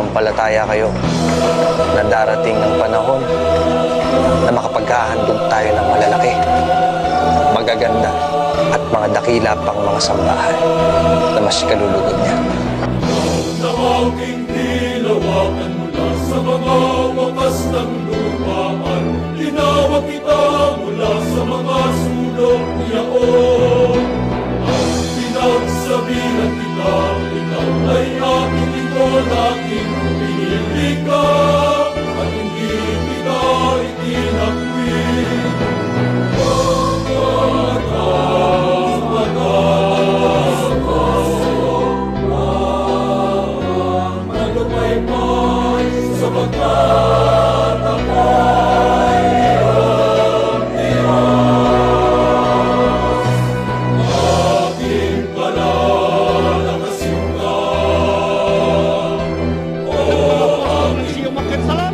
Sumampalataya kayo na darating ang panahon na makapaghahandog tayo ng malalaki, magaganda at mga dakila pang mga sambahan na mas kalulugod niya. Tinawag kita mula sa mga sulok niya, oh. Hello.